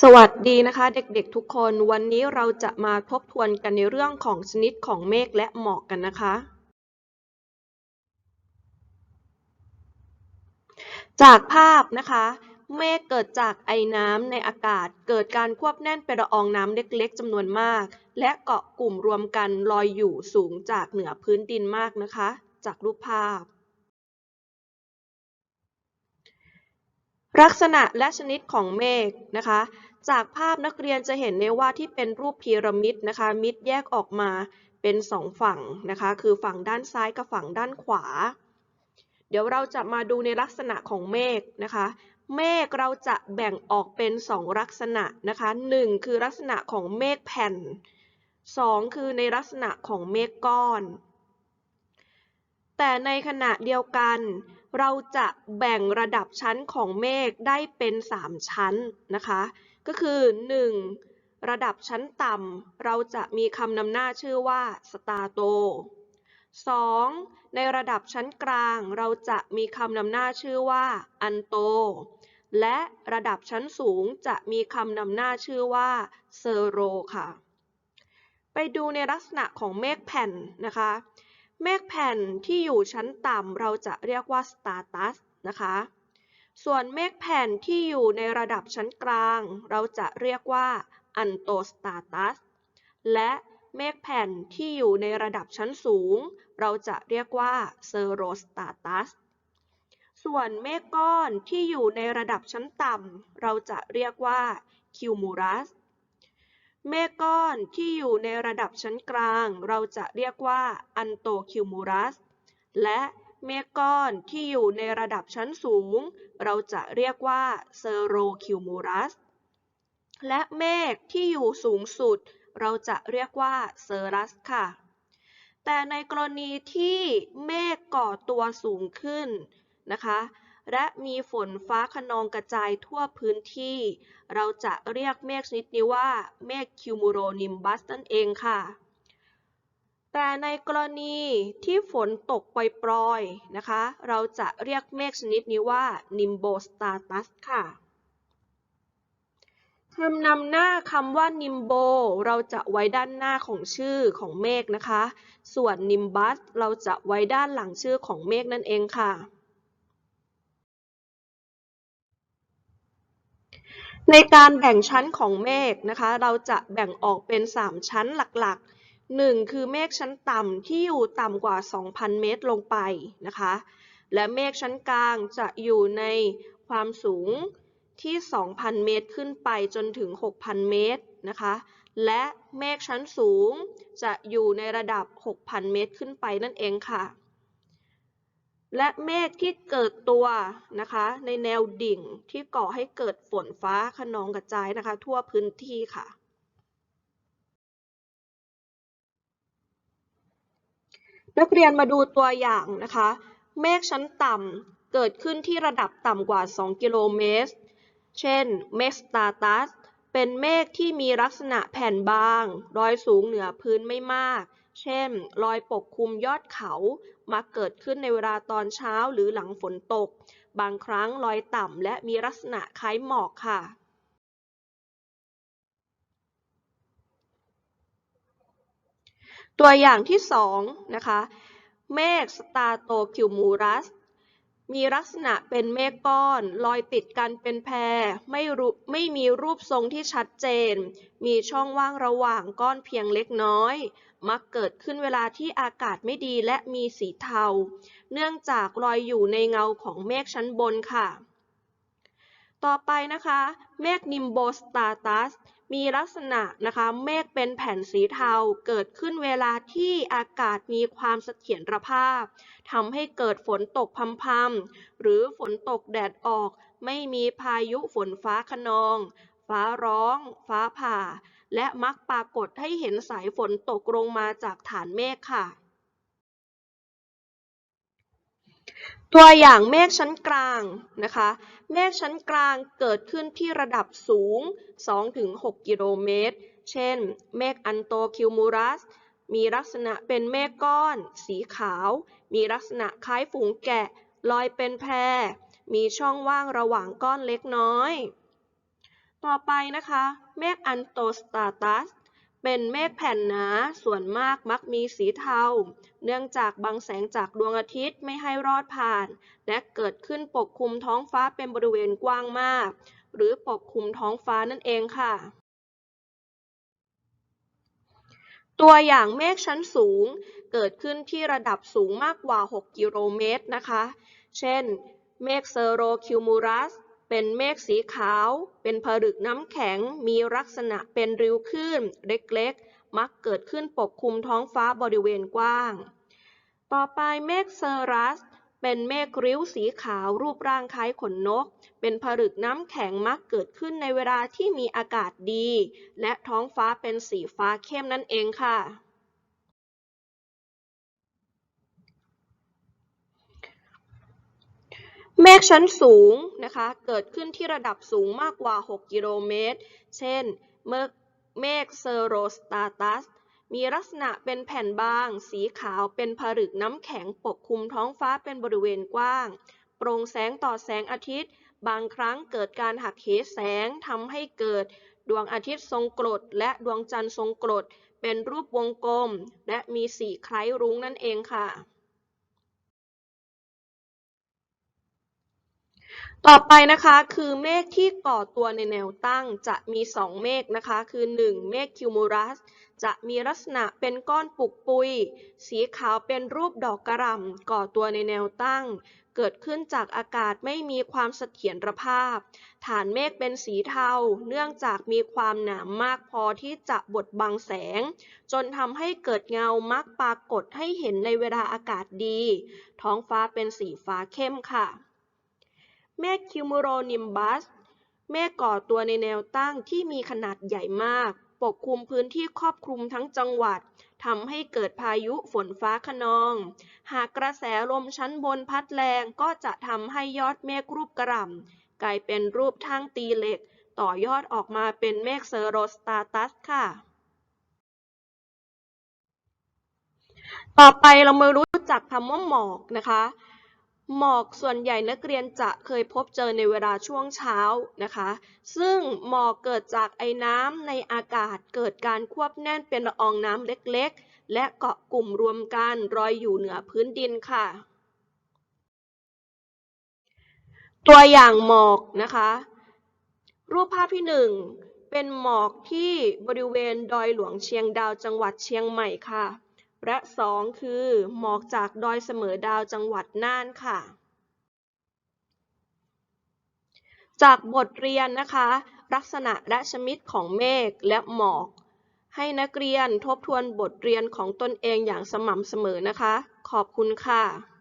สวัสดีนะคะ เด็กๆทุกคนวันนี้เราจะมาทบทวนกันในเรื่องของชนิดของเมฆและหมอกกันนะคะ จากภาพนะคะ เมฆเกิดจากไอน้ำในอากาศ เกิดการควบแน่นเป็นละอองน้ำเล็กๆจำนวนมาก และเกาะกลุ่มรวมกันลอยอยู่สูงจากเหนือพื้นดินมากนะคะ จากรูปภาพลักษณะและชนิดของเมฆนะคะ จากภาพนักเรียนจะเห็นได้ว่าที่เป็นรูปพีระมิดนะคะ มิดแยกออกมาเป็นสองฝั่งนะคะ คือฝั่งด้านซ้ายกับฝั่งด้านขวา เดี๋ยวเราจะมาดูในลักษณะของเมฆนะคะ เมฆเราจะแบ่งออกเป็นสองลักษณะนะคะหนึ่งคือลักษณะของเมฆแผ่นสองคือในลักษณะของเมฆก้อน แต่ในขณะเดียวกันเราจะแบ่งระดับชั้นของเมฆได้เป็น 3 ชั้นนะคะ ก็คือ 1. ระดับชั้นต่ำเราจะมีคำนำหน้าชื่อว่าสตาโต 2. ในระดับชั้นกลางเราจะมีคำนำหน้าชื่อว่าอันโต และระดับชั้นสูงจะมีคำนำหน้าชื่อว่าเซโรค่ะ ไปดูในลักษณะของเมฆแผ่นนะคะ เมฆแผ่นที่อยู่ชั้นต่ำเราจะเรียกว่าสตาตัสนะคะ ส่วนเมฆแผ่นที่อยู่ในระดับชั้นกลาง เราจะเรียกว่าอันโตสตาตัส และเมฆแผ่นที่อยู่ในระดับชั้นสูง เราจะเรียกว่าเซโรสตาตัส ส่วนเมฆก้อนที่อยู่ในระดับชั้นต่ำ เราจะเรียกว่าคิวมูรัส เมฆก้อนที่อยู่ในระดับชั้นกลาง เราจะเรียกว่าอันโตคิวมูรัส และเเมฆก้อนที่อยู่ในระดับชั้นสูง เราจะเรียกว่าเซโรคิวมูรัส และเมฆที่อยู่สูงสุด เราจะเรียกว่าเซรัสค่ะ แต่ในกรณีที่เมฆก่อตัวสูงขึ้นนะคะ และมีฝนฟ้าขนองกระจายทั่วพื้นที่ เราจะเรียกเมฆชนิดนี้ว่าเมฆคิวมูโรนิมบัสนั่นเองค่ะ แต่ในกรณีที่ฝนตกปล่อยๆนะคะ เราจะเรียกเมฆชนิดนี้ว่านิมโบสตาตัสค่ะคำนำหน้าคำว่านิมโบเราจะไว้ด้านหน้าของชื่อของเมฆนะคะ ส่วนนิมบัสเราจะไว้ด้านหลังชื่อของเมฆนั่นเองค่ะ ในการแบ่งชั้นของเมฆนะคะ เราจะแบ่งออกเป็น 3 ชั้นหลักๆ 1คือเมฆชั้นต่ำที่อยู่ต่ำกว่า 2,000 เมตรลงไปนะคะ และเมฆชั้นกลางจะอยู่ในความสูงที่ 2,000 เมตรขึ้นไปจนถึง 6,000 เมตรนะคะ และเมฆชั้นสูงจะอยู่ในระดับ 6,000 เมตรขึ้นไปนั่นเองค่ะ และเมฆที่เกิดตัวนะคะ ในแนวดิ่งที่ก่อให้เกิดฝนฟ้าขนองกระจายนะคะ ทั่วพื้นที่ค่ะ นักเรียนมาดูตัวอย่างนะคะ เมฆชั้นต่ำเกิดขึ้นที่ระดับต่ำกว่า 2 กิโลเมตร เช่น เมฆสตาตัส เป็นเมฆที่มีลักษณะแผ่นบางลอยสูงเหนือพื้นไม่มาก เช่นลอยปกคลุมยอดเขามักเกิดขึ้นในเวลาตอนเช้าหรือหลังฝนตก บางครั้งลอยต่ำและมีลักษณะคล้ายหมอกค่ะ ตัวอย่างที่2นะคะเมฆสตาโตคิวมูรัส มีลักษณะเป็นเมฆก้อน ลอยติดกันเป็นแพรไม่รู้ไม่มีรูปทรงที่ชัดเจน มีช่องว่างระหว่างก้อนเพียงเล็กน้อย มักเกิดขึ้นเวลาที่อากาศไม่ดีและมีสีเทา เนื่องจากลอยอยู่ในเงาของเมฆชั้นบนค่ะ ต่อไปนะคะ เมฆนิมโบสตาตัส มีลักษณะนะคะเมฆเป็นแผ่นสีเทาเกิดขึ้นเวลาที่อากาศมีความเสถียรภาพทำให้เกิดฝนตกพำๆหรือฝนตกแดดออก ไม่มีพายุฝนฟ้าขนอง ฟ้าร้อง ฟ้าผ่า และมักปรากฏให้เห็นสายฝนตกลงมาจากฐานเมฆค่ะ ตัวอย่างเมฆชั้นกลางนะคะ เมฆชั้นกลางเกิดขึ้นที่ระดับสูง 2-6 กิโลเมตร เช่น เมฆอันโตคิวมูรัส มีลักษณะเป็นเมฆก้อน สีขาว มีลักษณะคล้ายฝูงแกะ ลอยเป็นแพร มีช่องว่างระหว่างก้อนเล็กน้อย ต่อไปนะคะ เมฆอันโตสตาตัส เป็นเมฆแผ่นหนาส่วนมากมักมีสีเทา เนื่องจากบังแสงจากดวงอาทิตย์ไม่ให้รอดผ่าน และเกิดขึ้นปกคลุมท้องฟ้าเป็นบริเวณกว้างมาก หรือปกคลุมท้องฟ้านั่นเองค่ะ ตัวอย่างเมฆชั้นสูง เกิดขึ้นที่ระดับสูงมากกว่า 6 กิโลเมตรนะคะ เช่น เมฆเซโรคิวมูรัส เป็นเมฆสีขาว เป็นผลึกน้ำแข็ง มีลักษณะเป็นริ้วคลื่นเล็กๆ มักเกิดขึ้นปกคลุมท้องฟ้าบริเวณกว้าง ต่อไปเมฆเซอรัส เป็นเมฆริ้วสีขาวรูปร่างคล้ายขนนก เป็นผลึกน้ำแข็งมักเกิดขึ้นในเวลาที่มีอากาศดี และท้องฟ้าเป็นสีฟ้าเข้มนั่นเองค่ะ เมฆชั้นสูงนะคะ เกิดขึ้นที่ระดับสูงมากกว่า 6 กิโลเมตร เช่น เมฆเซโรสตาตัส มีลักษณะเป็นแผ่นบาง สีขาวเป็นผลึกน้ำแข็งปกคลุมท้องฟ้าเป็นบริเวณกว้าง โปร่งแสงต่อแสงอาทิตย์ บางครั้งเกิดการหักเหแสงทำให้เกิดดวงอาทิตย์ทรงกรด และดวงจันทร์ทรงกรด เป็นรูปวงกลม และมีสีคล้ายรุ้งนั่นเองค่ะ ต่อไปนะคะคือเมฆที่ก่อตัวในแนวตั้งจะมี 2 เมฆนะคะคือ 1 เมฆคิวมูรัส จะมีลักษณะเป็นก้อนปุกปุย สีขาวเป็นรูปดอกกระหล่ำก่อตัวในแนวตั้ง เกิดขึ้นจากอากาศไม่มีความเสถียรภาพ ฐานเมฆเป็นสีเทา เนื่องจากมีความหนามากพอที่จะบดบังแสง จนทำให้เกิดเงามักปรากฏให้เห็นในเวลาอากาศดี ท้องฟ้าเป็นสีฟ้าเข้มค่ะ เมฆคิวมูโรนิมบัส เมฆก่อตัวในแนวตั้งที่มีขนาดใหญ่มาก ปกคลุมพื้นที่ครอบคลุมทั้งจังหวัดทำให้เกิดพายุฝนฟ้าคะนอง หากกระแสลมชั้นบนพัดแรงก็จะทำให้ยอดเมฆรูปกระหล่ำกลายเป็นรูปทั้งตีเหล็ก ต่อยอดออกมาเป็นเมฆเซโรสตาตัสค่ะ ต่อไปเรามารู้จักคำว่าหมอกนะคะ หมอกส่วนใหญ่นักเรียนจะเคยพบเจอในเวลาช่วงเช้านะคะ ซึ่งหมอกเกิดจากไอ้น้ำในอากาศเกิดการควบแน่นเป็นละอองน้ำเล็กๆ และเกาะกลุ่มรวมกันลอยอยู่เหนือพื้นดินค่ะ ตัวอย่างหมอกนะคะ รูปภาพที่หนึ่งเป็นหมอกที่บริเวณดอยหลวงเชียงดาวจังหวัดเชียงใหม่ค่ะ และสองคือหมอกจากดอยเสมอดาวจังหวัดน่านค่ะ จากบทเรียนนะคะ ลักษณะและชนิดของเมฆและหมอก ให้นักเรียนทบทวนบทเรียนของตนเองอย่างสม่ำเสมอนะคะ ขอบคุณค่ะ